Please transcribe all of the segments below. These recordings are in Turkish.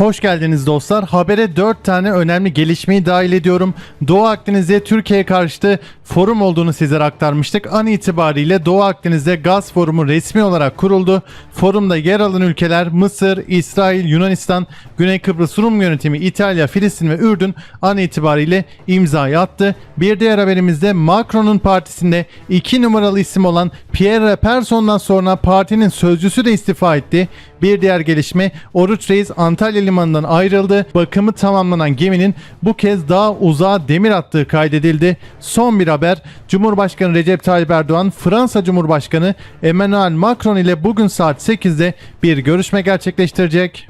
Hoş geldiniz dostlar. Habere 4 tane önemli gelişmeyi dahil ediyorum. Doğu Akdeniz'de Türkiye'ye karşı forum olduğunu sizlere aktarmıştık. An itibariyle Doğu Akdeniz'de gaz forumu resmi olarak kuruldu. Forumda yer alan ülkeler Mısır, İsrail, Yunanistan, Güney Kıbrıs Rum yönetimi, İtalya, Filistin ve Ürdün an itibariyle imzayı attı. Bir diğer haberimizde Macron'un partisinde 2 numaralı isim olan Pierre Person'dan sonra partinin sözcüsü de istifa etti. Bir diğer gelişme Oruç Reis Antalya limanından ayrıldı. Bakımı tamamlanan geminin bu kez daha uzağa demir attığı kaydedildi. Son bir haber Cumhurbaşkanı Recep Tayyip Erdoğan Fransa Cumhurbaşkanı Emmanuel Macron ile bugün saat 8'de bir görüşme gerçekleştirecek.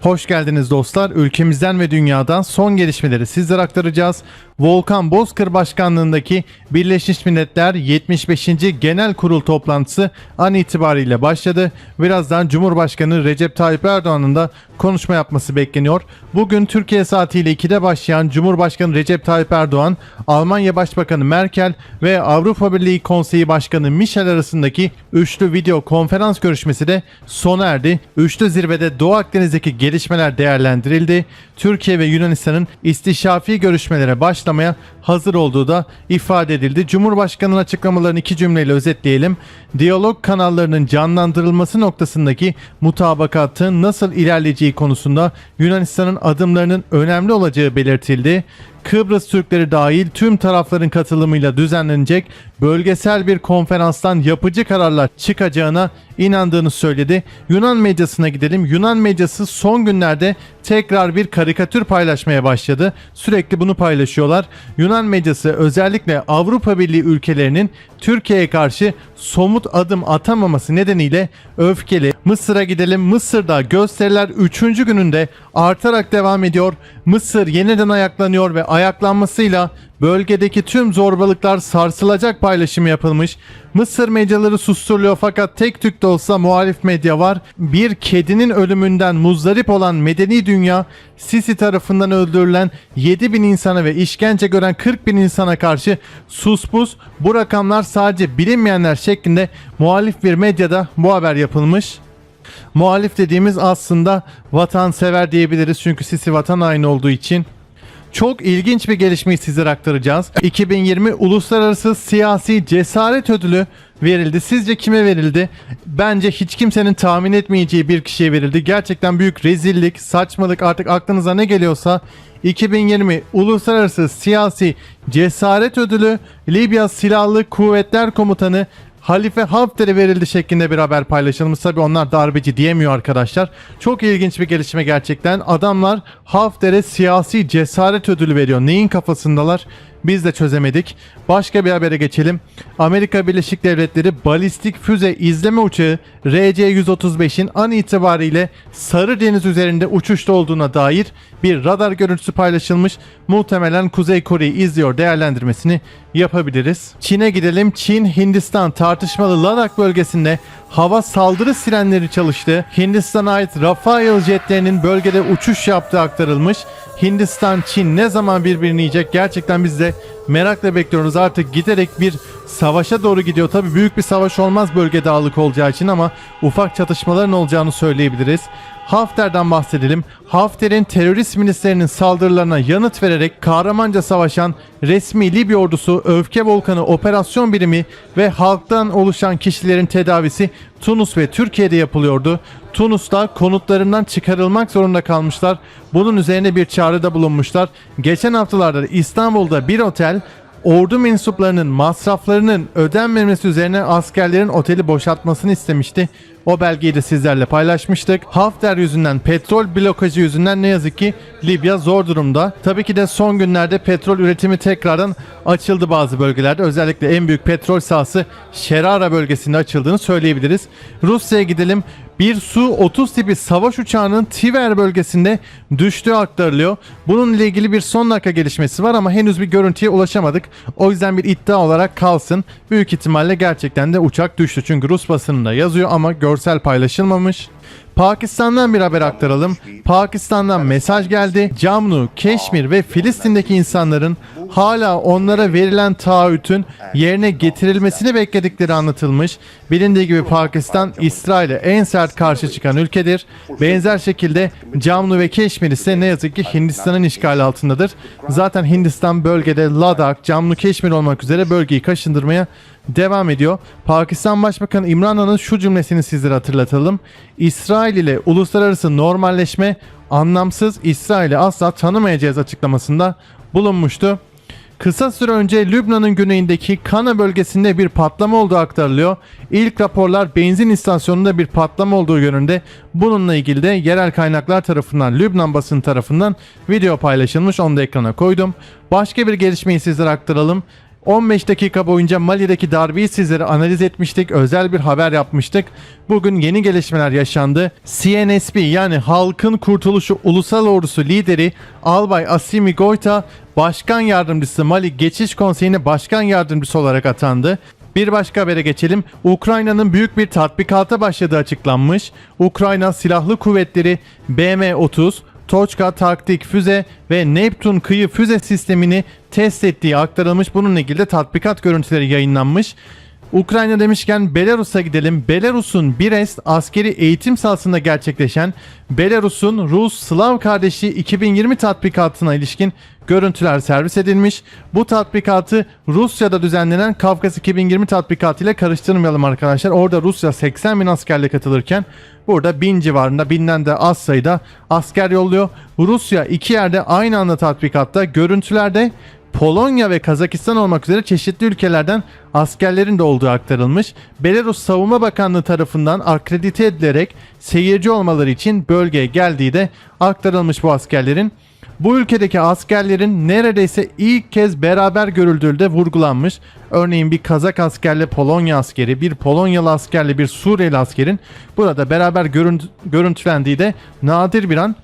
Hoş geldiniz dostlar. Ülkemizden ve dünyadan son gelişmeleri sizlere aktaracağız. Volkan Bozkır Başkanlığındaki Birleşmiş Milletler 75. Genel Kurul toplantısı an itibariyle başladı. Birazdan Cumhurbaşkanı Recep Tayyip Erdoğan'ın da konuşma yapması bekleniyor. Bugün Türkiye saatiyle 2'de başlayan Cumhurbaşkanı Recep Tayyip Erdoğan, Almanya Başbakanı Merkel ve Avrupa Birliği Konseyi Başkanı Michel arasındaki üçlü video konferans görüşmesi de sona erdi. Üçlü zirvede Doğu Akdeniz'deki gelişmeler değerlendirildi. Türkiye ve Yunanistan'ın istişafi görüşmelere başlamaya hazır olduğu da ifade edildi. Cumhurbaşkanı'nın açıklamalarını iki cümleyle özetleyelim. Diyalog kanallarının canlandırılması noktasındaki mutabakatın nasıl ilerleyeceği konusunda Yunanistan'ın adımlarının önemli olacağı belirtildi. Kıbrıs Türkleri dahil tüm tarafların katılımıyla düzenlenecek bölgesel bir konferanstan yapıcı kararlar çıkacağına inandığını söyledi. Yunan medyasına gidelim. Yunan medyası son günlerde tekrar bir karikatür paylaşmaya başladı. Sürekli bunu paylaşıyorlar. Yunan medyası özellikle Avrupa Birliği ülkelerinin Türkiye'ye karşı somut adım atamaması nedeniyle öfkeli. Mısır'a gidelim. Mısır'da gösteriler 3. gününde artarak devam ediyor. Mısır yeniden ayaklanıyor ve ayaklanmasıyla bölgedeki tüm zorbalıklar sarsılacak paylaşımı yapılmış. Mısır medyaları susturuluyor fakat tek tük de olsa muhalif medya var. Bir kedinin ölümünden muzdarip olan medeni dünya Sisi tarafından öldürülen 7 bin insana ve işkence gören 40 bin insana karşı suspus bu rakamlar sadece bilinmeyenler şeklinde muhalif bir medyada bu haber yapılmış. Muhalif dediğimiz aslında vatansever diyebiliriz çünkü Sisi vatan haini olduğu için. Çok ilginç bir gelişmeyi sizlere aktaracağız. 2020 Uluslararası Siyasi Cesaret Ödülü verildi. Sizce kime verildi? Bence hiç kimsenin tahmin etmeyeceği bir kişiye verildi. Gerçekten büyük rezillik, saçmalık artık aklınıza ne geliyorsa 2020 Uluslararası Siyasi Cesaret Ödülü Libya Silahlı Kuvvetler Komutanı Halife Hafter'e verildi şeklinde bir haber paylaşılmış. Tabi onlar darbeci diyemiyor arkadaşlar. Çok ilginç bir gelişme gerçekten. Adamlar Hafter'e siyasi cesaret ödülü veriyor. Neyin kafasındalar? Biz de çözemedik. Başka bir habere geçelim. Amerika Birleşik Devletleri balistik füze izleme uçağı RC-135'in an itibariyle Sarı Deniz üzerinde uçuşta olduğuna dair bir radar görüntüsü paylaşılmış. Muhtemelen Kuzey Kore'yi izliyor değerlendirmesini yapabiliriz. Çin'e gidelim. Çin, Hindistan tartışmalı Ladakh bölgesinde hava saldırı sirenleri çalıştı. Hindistan'a ait Rafael jetlerinin bölgede uçuş yaptığı aktarılmış. Hindistan, Çin ne zaman birbirini yiyecek gerçekten biz de merakla bekliyoruz. Artık giderek bir savaşa doğru gidiyor. Tabi büyük bir savaş olmaz bölge dağlık olacağı için ama ufak çatışmaların olacağını söyleyebiliriz. Hafter'den bahsedelim. Hafter'in terörist milislerinin saldırılarına yanıt vererek kahramanca savaşan resmi Libya ordusu Öfke Volkanı Operasyon Birimi ve halktan oluşan kişilerin tedavisi Tunus ve Türkiye'de yapılıyordu. Tunus'ta konutlarından çıkarılmak zorunda kalmışlar. Bunun üzerine bir çağrıda bulunmuşlar. Geçen haftalarda İstanbul'da bir otel ordu mensuplarının masraflarının ödenmemesi üzerine askerlerin oteli boşaltmasını istemişti. O belgeyi de sizlerle paylaşmıştık. Hafter yüzünden petrol blokajı yüzünden ne yazık ki Libya zor durumda. Tabii ki de son günlerde petrol üretimi tekrardan açıldı bazı bölgelerde. Özellikle en büyük petrol sahası Şerara bölgesinde açıldığını söyleyebiliriz. Rusya'ya gidelim. Bir Su-30 tipi savaş uçağının Tiver bölgesinde düştüğü aktarılıyor. Bunun ile ilgili bir son dakika gelişmesi var ama henüz bir görüntüye ulaşamadık. O yüzden bir iddia olarak kalsın. Büyük ihtimalle gerçekten de uçak düştü. Çünkü Rus basınında yazıyor ama görsel paylaşılmamış. Pakistan'dan bir haber aktaralım. Pakistan'dan mesaj geldi. Camnu, Keşmir ve Filistin'deki insanların hala onlara verilen taahhütün yerine getirilmesini bekledikleri anlatılmış. Bilindiği gibi Pakistan İsrail'e en sert karşı çıkan ülkedir. Benzer şekilde Camnu ve Keşmir ise ne yazık ki Hindistan'ın işgali altındadır. Zaten Hindistan bölgede Ladakh, Camnu Keşmir olmak üzere bölgeyi kaşındırmaya devam ediyor. Pakistan Başbakanı İmran Han'ın şu cümlesini sizlere hatırlatalım. İsrail ile uluslararası normalleşme anlamsız İsrail'i asla tanımayacağız açıklamasında bulunmuştu. Kısa süre önce Lübnan'ın güneyindeki Kana bölgesinde bir patlama olduğu aktarılıyor. İlk raporlar benzin istasyonunda bir patlama olduğu yönünde. Bununla ilgili de yerel kaynaklar tarafından, Lübnan basını tarafından video paylaşılmış. Onu da ekrana koydum. Başka bir gelişmeyi sizlere aktaralım. 15 dakika boyunca Mali'deki darbeyi sizlere analiz etmiştik. Özel bir haber yapmıştık. Bugün yeni gelişmeler yaşandı. CNSP yani Halkın Kurtuluşu Ulusal Ordusu lideri Albay Asimi Goita Başkan Yardımcısı Mali Geçiş Konseyi'ne Başkan Yardımcısı olarak atandı. Bir başka habere geçelim. Ukrayna'nın büyük bir tatbikata başladığı açıklanmış. Ukrayna Silahlı Kuvvetleri BM-30, Toçka taktik füze ve Neptun kıyı füze sistemini test ettiği aktarılmış. Bununla ilgili de tatbikat görüntüleri yayınlanmış. Ukrayna demişken Belarus'a gidelim. Belarus'un Brest askeri eğitim sahasında gerçekleşen Belarus'un Rus-Slav kardeşi 2020 tatbikatına ilişkin görüntüler servis edilmiş. Bu tatbikatı Rusya'da düzenlenen Kafkas 2020 tatbikatı ile karıştırmayalım arkadaşlar. Orada Rusya 80 bin askerle katılırken burada 1000 civarında binden de az sayıda asker yolluyor. Rusya iki yerde aynı anda tatbikatta görüntülerde Polonya ve Kazakistan olmak üzere çeşitli ülkelerden askerlerin de olduğu aktarılmış. Belarus Savunma Bakanlığı tarafından akredite edilerek seyirci olmaları için bölgeye geldiği de aktarılmış bu askerlerin. Bu ülkedeki askerlerin neredeyse ilk kez beraber görüldüğü de vurgulanmış. Örneğin bir Kazak askerle Polonya askeri, bir Polonyalı askerle bir Suriyeli askerin burada beraber görüntü, görüntülendiği de nadir bir an.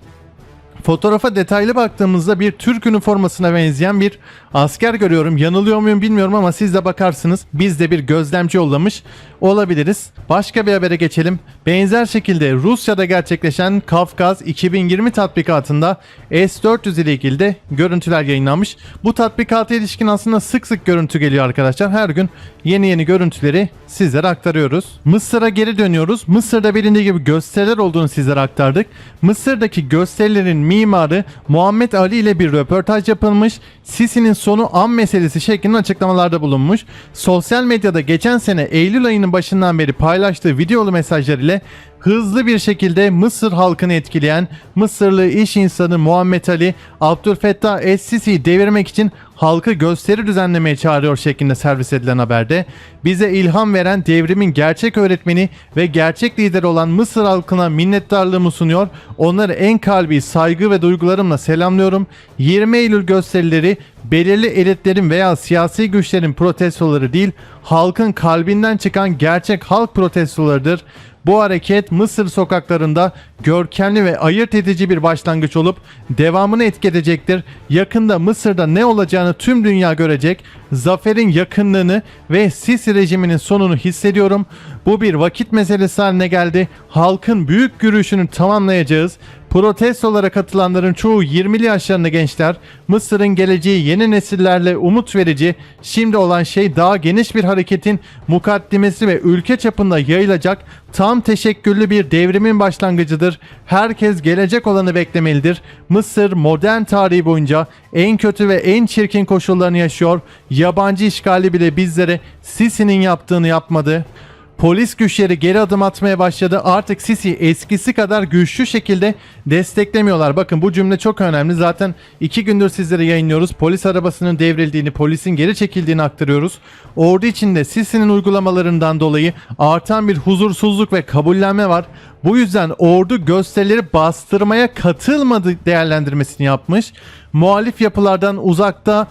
Fotoğrafa detaylı baktığımızda bir Türk üniformasına benzeyen bir asker görüyorum. Yanılıyor muyum bilmiyorum ama siz de bakarsınız. Biz de bir gözlemci yollamış olabiliriz. Başka bir habere geçelim. Benzer şekilde Rusya'da gerçekleşen Kafkas 2020 tatbikatında S-400 ile ilgili de görüntüler yayınlanmış. Bu tatbikata ilişkin aslında sık sık görüntü geliyor arkadaşlar. Her gün yeni yeni görüntüleri sizlere aktarıyoruz. Mısır'a geri dönüyoruz. Mısır'da bilindiği gibi gösteriler olduğunu sizlere aktardık. Mısır'daki gösterilerin mimarı Muhammed Ali ile bir röportaj yapılmış. Sisi'nin sonu an meselesi şeklinde açıklamalarda bulunmuş. Sosyal medyada geçen sene Eylül ayının başından beri paylaştığı videolu mesajlar ile hızlı bir şekilde Mısır halkını etkileyen Mısırlı iş insanı Muhammed Ali, Abdülfettah Es-Sisi'yi devirmek için halkı gösteri düzenlemeye çağırıyor şeklinde servis edilen haberde bize ilham veren devrimin gerçek öğretmeni ve gerçek lideri olan Mısır halkına minnettarlığımı sunuyor. Onları en kalbi saygı ve duygularımla selamlıyorum. 20 Eylül gösterileri belirli elitlerin veya siyasi güçlerin protestoları değil, halkın kalbinden çıkan gerçek halk protestolarıdır. Bu hareket Mısır sokaklarında görkemli ve ayırt edici bir başlangıç olup devamını etki edecektir. Yakında Mısır'da ne olacağını tüm dünya görecek. Zaferin yakınlığını ve Sisi rejiminin sonunu hissediyorum. Bu bir vakit meselesi haline geldi. Halkın büyük yürüyüşünü tamamlayacağız. Protestolara katılanların çoğu 20'li yaşlarında gençler. Mısır'ın geleceği yeni nesillerle umut verici. Şimdi olan şey daha geniş bir hareketin mukaddimesi ve ülke çapında yayılacak tam teşekküllü bir devrimin başlangıcıdır. Herkes gelecek olanı beklemelidir. Mısır modern tarihi boyunca en kötü ve en çirkin koşullarını yaşıyor. Yabancı işgali bile bizlere Sisi'nin yaptığını yapmadı. Polis güçleri geri adım atmaya başladı. Artık Sisi eskisi kadar güçlü şekilde desteklemiyorlar. Bakın bu cümle çok önemli. Zaten iki gündür sizlere yayınlıyoruz. Polis arabasının devrildiğini, polisin geri çekildiğini aktarıyoruz. Ordu içinde Sisi'nin uygulamalarından dolayı artan bir huzursuzluk ve kabullenme var. Bu yüzden ordu gösterileri bastırmaya katılmadı değerlendirmesini yapmış. Muhalif yapılardan uzakta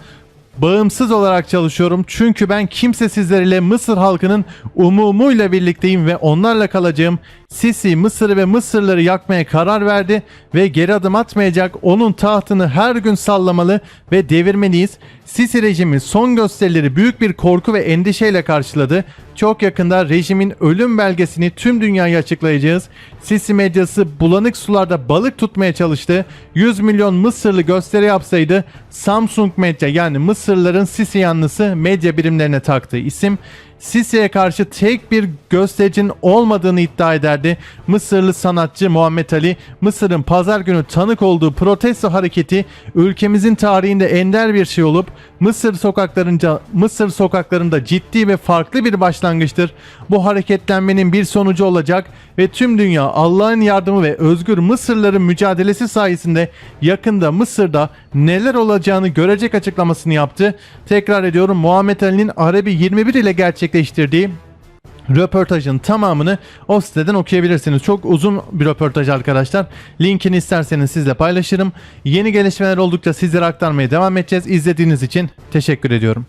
Bağımsız olarak çalışıyorum çünkü ben kimsesizler ile Mısır halkının umumuyla birlikteyim ve onlarla kalacağım. Sisi Mısır'ı ve Mısırları yakmaya karar verdi ve geri adım atmayacak. Onun tahtını her gün sallamalı ve devirmeliyiz. Sisi rejimi son gösterileri büyük bir korku ve endişeyle karşıladı. Çok yakında rejimin ölüm belgesini tüm dünyaya açıklayacağız. Sisi medyası bulanık sularda balık tutmaya çalıştı. 100 milyon Mısırlı gösteri yapsaydı Samsung Medya yani Mısırlıların Sisi yanlısı medya birimlerine taktığı isim Sisi'ye karşı tek bir göstericinin olmadığını iddia ederdi. Mısırlı sanatçı Muhammed Ali, Mısır'ın pazar günü tanık olduğu protesto hareketi ülkemizin tarihinde ender bir şey olup Mısır sokaklarınca Mısır sokaklarında ciddi ve farklı bir başlangıçtır. Bu hareketlenmenin bir sonucu olacak ve tüm dünya Allah'ın yardımı ve özgür Mısırların mücadelesi sayesinde yakında Mısır'da neler olacağını görecek açıklamasını yaptı. Tekrar ediyorum Muhammed Ali'nin Arabi 21 ile gerçekleştirdiği röportajın tamamını o siteden okuyabilirsiniz. Çok uzun bir röportaj arkadaşlar. Linkini isterseniz sizle paylaşırım. Yeni gelişmeler oldukça sizlere aktarmaya devam edeceğiz. İzlediğiniz için teşekkür ediyorum.